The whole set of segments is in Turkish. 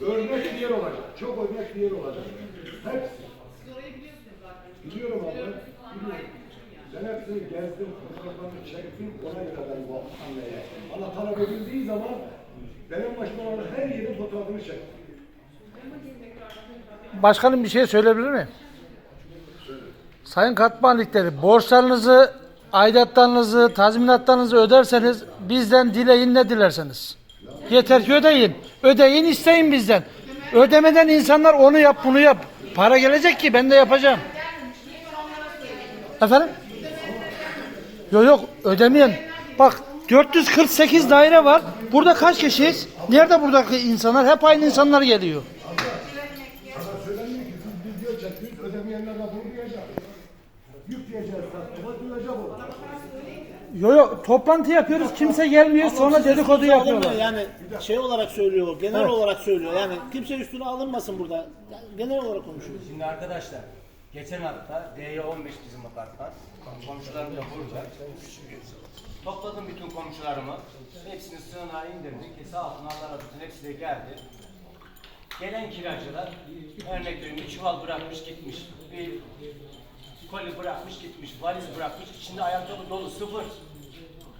Örnek bir yer olacak. Çok örnek bir yer olacak. Hepsi. Biliyorum abi. Biliyorum. Ben hepsini gezdim, fotoğraflarını çektim, ona göre ben bu hamleye. Bana talep edildiği zaman benim başıma olan her yerin fotoğrafını çektim. Başkanım bir şey söyleyebilir miyim? Sayın katmanlikleri borçlarınızı, aidatlarınızı, tazminatlarınızı öderseniz bizden dileyin ne dilerseniz. Yeter ki ödeyin. Ödeyin isteyin bizden. Ödemeden insanlar onu yap bunu yap. Para gelecek ki ben de yapacağım. Efendim? Yok yok ödemeyen. Bak 448 daire var. Burada kaç kişiyiz? Nerede buradaki insanlar? Hep aynı insanlar geliyor. Yük diyeceğiz, tatlıma duyacak o. Yo yo toplantı yapıyoruz kimse gelmiyor sonra dedikodu üstüne yapıyorlar. alınmıyor. Yani şey olarak söylüyor, genel Evet. olarak söylüyor. Yani kimse üstüne alınmasın burada. Genel olarak konuşuyor. Şimdi arkadaşlar geçen hafta D15 bizim apartman. Komşularım da burada. Topladım bütün komşularımı. Hepsini sığınağa indirdik. Sağ olsun Allah razı olsun hepsi de geldi. Gelen kiracılar örnek veriyorum bir çuval bırakmış gitmiş. Bir koli bırakmış gitmiş. Valiz bırakmış. İçinde ayakkabı dolu sıfır.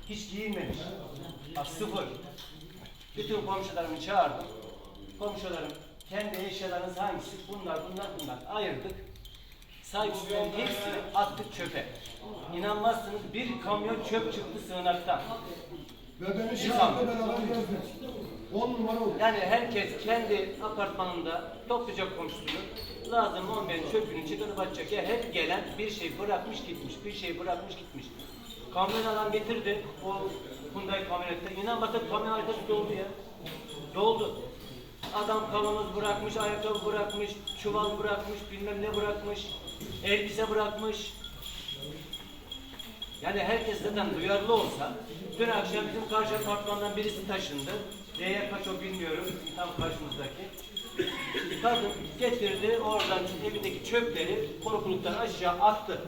Hiç giyinmemiş. Bak sıfır. Bütün komşularımı çağırdım. Komşularım kendi eşyalarınız hangisi? Bunlar, bunlar, bunlar. Ayırdık. Sahipsizlerin hepsini attık çöpe. İnanmazsınız bir kamyon çöp çıktı sığınaktan. Ve beni beraber gezdim. 10 numara oldu. Yani herkes kendi apartmanında toplayacak komşusunu lazım olmayan çöpünü çıkarıp atacak. Ya hep gelen bir şey bırakmış gitmiş, bir şey bırakmış gitmiş. Kamyon alan getirdi o Hyundai kamyonette. İnan bakın kamyon arkası doldu ya. Doldu. Adam kavanoz bırakmış, ayakkabı bırakmış, çuval bırakmış, bilmem ne bırakmış, elbise bırakmış. Yani herkes zaten duyarlı olsa, dün akşam bizim karşı apartmandan birisi taşındı. Neye kaç o bilmiyorum, tam karşımızdaki. Kadın getirdi, oradan evindeki çöpleri korkuluktan aşağı attı.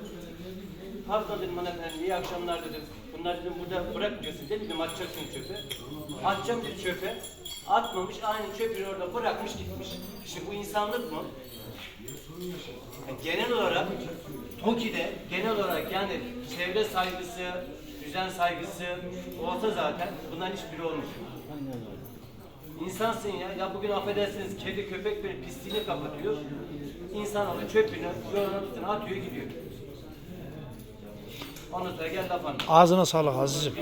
Pardon dedim hanımefendi, iyi akşamlar dedim. Bunlar dedim burada bırakmıyorsun değil mi? Dedim atacaksın çöpe. Atacağım dedi çöpe. Atmamış, aynı çöpünü orada bırakmış gitmiş. Şimdi bu insanlık mı? Yani genel olarak TOKİ'de genel olarak yani çevre saygısı, düzen saygısı olsa zaten bunların hiçbiri olmuş. İnsansın ya. Ya bugün affedersiniz kedi köpek böyle pisliğini kapatıyor. İnsan alıyor çöpünü yolun üstüne atıyor gidiyor. Ondan sonra gel laf. Ağzına sağlık azizim.